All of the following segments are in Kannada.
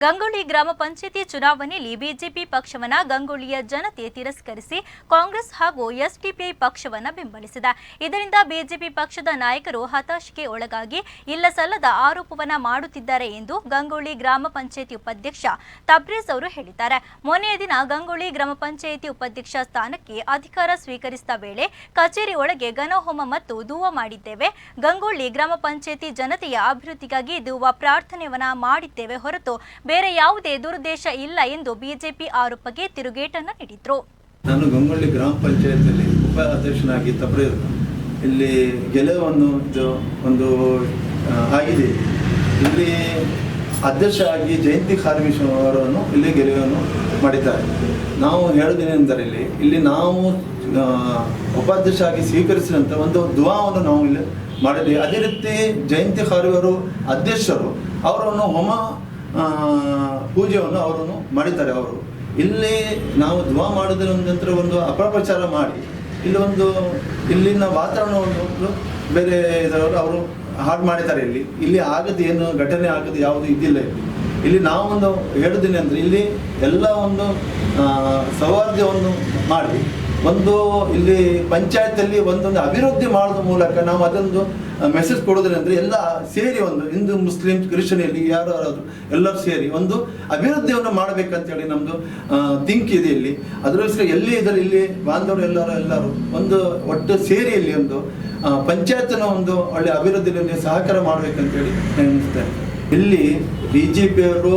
ಗಂಗೊಳ್ಳಿ ಗ್ರಾಮ ಪಂಚಾಯತಿ ಚುನಾವಣೆಯಲ್ಲಿ ಬಿಜೆಪಿ ಪಕ್ಷವನ್ನ ಗಂಗೊಳ್ಳಿಯ ಜನತೆ ತಿರಸ್ಕರಿಸಿ ಕಾಂಗ್ರೆಸ್ ಹಾಗೂ ಎಸ್ಡಿಪಿಐ ಪಕ್ಷವನ್ನ ಬೆಂಬಲಿಸಿದೆ. ಇದರಿಂದ ಬಿಜೆಪಿ ಪಕ್ಷದ ನಾಯಕರು ಹತಾಶೆಗೆ ಒಳಗಾಗಿ ಇಲ್ಲಸಲ್ಲದ ಆರೋಪವನ್ನ ಮಾಡುತ್ತಿದ್ದಾರೆ ಎಂದು ಗಂಗೊಳ್ಳಿ ಗ್ರಾಮ ಪಂಚಾಯತಿ ಉಪಾಧ್ಯಕ್ಷ ತಬ್ರೇಜ್ ಅವರು ಹೇಳಿದ್ದಾರೆ. ಮೊನ್ನೆಯ ದಿನ ಗಂಗೊಳ್ಳಿ ಗ್ರಾಮ ಪಂಚಾಯಿತಿ ಉಪಾಧ್ಯಕ್ಷ ಸ್ಥಾನಕ್ಕೆ ಅಧಿಕಾರ ಸ್ವೀಕರಿಸಿದ ವೇಳೆ ಕಚೇರಿ ಒಳಗೆ ಘನಹೋಮ ಮತ್ತು ದೂವ ಮಾಡಿದ್ದೇವೆ. ಗಂಗೊಳ್ಳಿ ಗ್ರಾಮ ಪಂಚಾಯತಿ ಜನತೆಯ ಅಭಿವೃದ್ಧಿಗಾಗಿ ದೂವ ಪ್ರಾರ್ಥನೆಯನ್ನ ಮಾಡಿದ್ದೇವೆ ಹೊರತು ಬೇರೆ ಯಾವುದೇ ದುರುದ್ದೇಶ ಇಲ್ಲ ಎಂದು ಬಿಜೆಪಿ ಆರೋಪಕ್ಕೆ ತಿರುಗೇಟನ್ನು ನೀಡಿದ್ರು. ನಾನು ಗಂಗೊಳ್ಳಿ ಗ್ರಾಮ ಪಂಚಾಯತ್ನಲ್ಲಿ ಉಪ ಅಧ್ಯಕ್ಷನಾಗಿ ಪ್ರಯೋಗ ಇಲ್ಲಿ ಗೆಲುವನ್ನು ಇದು ಒಂದು ಆಗಿದೆ. ಇಲ್ಲಿ ಅಧ್ಯಕ್ಷ ಆಗಿ ಜಯಂತಿ ಖಾರ್ವಿಶ್ ಅವರನ್ನು ಇಲ್ಲಿ ಗೆಲುವನ್ನು ಮಾಡಿದ್ದಾರೆ. ನಾವು ಹೇಳೋದೇನೆಂದರೆ ಇಲ್ಲಿ ಇಲ್ಲಿ ನಾವು ಉಪಾಧ್ಯಕ್ಷ ಆಗಿ ಸ್ವೀಕರಿಸಿದಂಥ ಒಂದು ದುವಾವನ್ನು ನಾವು ಇಲ್ಲಿ ಮಾಡಿದ್ದೀವಿ ಅದೇ ರೀತಿ ಜಯಂತಿ ಅವರು ಅಧ್ಯಕ್ಷರು, ಅವರನ್ನು ಹೋಮ ಪೂಜೆಯನ್ನು ಅವರನ್ನು ಮಾಡಿದ್ದಾರೆ ಅವರು. ಇಲ್ಲಿ ನಾವು ದ್ವಾ ಮಾಡೋದ್ರ ನಂತರ ಒಂದು ಅಪಪ್ರಚಾರ ಮಾಡಿ ಇಲ್ಲಿ ಒಂದು ಇಲ್ಲಿನ ವಾತಾವರಣವನ್ನು ಬೇರೆ ಇದರವರು ಅವರು ಹಾಡು ಮಾಡಿದ್ದಾರೆ ಇಲ್ಲಿ. ಇಲ್ಲಿ ಆಗದು ಏನು ಘಟನೆ ಆಗದು ಯಾವುದು ಇದಿಲ್ಲ ಇಲ್ಲಿ. ಇಲ್ಲಿ ನಾವು ಒಂದು ಹೇಳುದೇನೆ ಅಂದರೆ ಇಲ್ಲಿ ಎಲ್ಲ ಒಂದು ಸೌಹಾರ್ದವನ್ನು ಮಾಡಿ. ಒಂದು ಇಲ್ಲಿ ಪಂಚಾಯತಲ್ಲಿ ಒಂದೊಂದು ಅಭಿವೃದ್ಧಿ ಮಾಡೋದ್ರ ಮೂಲಕ ನಾವು ಅದೊಂದು ಮೆಸೇಜ್ ಕೊಡೋದ್ರಂದ್ರೆ ಎಲ್ಲ ಸೇರಿ ಒಂದು, ಹಿಂದೂ, ಮುಸ್ಲಿಂ ಕ್ರಿಶ್ಚಿಯನ್ ಇಲ್ಲಿ ಯಾರಾದ್ರು ಎಲ್ಲರೂ ಸೇರಿ ಒಂದು ಅಭಿವೃದ್ಧಿಯನ್ನು ಮಾಡಬೇಕಂತೇಳಿ ನಮ್ಮದು ಥಿಂಕ್ ಇದೆ ಇಲ್ಲಿ. ಅದರೋಸ್ಕರ ಎಲ್ಲಿ ಇದ್ರೆ ಇಲ್ಲಿ ಬಾಂಧವರು ಎಲ್ಲರೂ ಎಲ್ಲರೂ ಒಂದು ಒಟ್ಟು ಸೇರಿ ಇಲ್ಲಿ ಒಂದು ಪಂಚಾಯತ್ನ ಒಂದು ಒಳ್ಳೆ ಅಭಿವೃದ್ಧಿಯಲ್ಲಿ ಸಹಕಾರ ಮಾಡಬೇಕಂತೇಳಿ ಎನಿಸ್ತೇನೆ ಇಲ್ಲಿ ಬಿ ಜೆ ಪಿಯವರು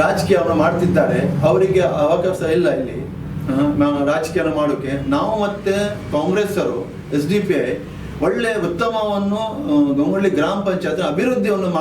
ರಾಜಕೀಯವನ್ನು ಮಾಡ್ತಿದ್ದಾರೆ. ಅವರಿಗೆ ಅವಕಾಶ ಇಲ್ಲ ಇಲ್ಲಿ. ನಾವು ರಾಜಕೀಯ ಮಾಡೋಕ್ಕೆ ನಾವು ಮತ್ತೆ ಕಾಂಗ್ರೆಸ್ಸರು, ಎಸ್ ಡಿ ಪಿ ಐ, ಒಳ್ಳೆ ಉತ್ತಮವನ್ನು ಗಂಗೊಳ್ಳಿ ಗ್ರಾಮ ಪಂಚಾಯತ್ ಅಭಿವೃದ್ಧಿಯನ್ನು ಮಾಡಿ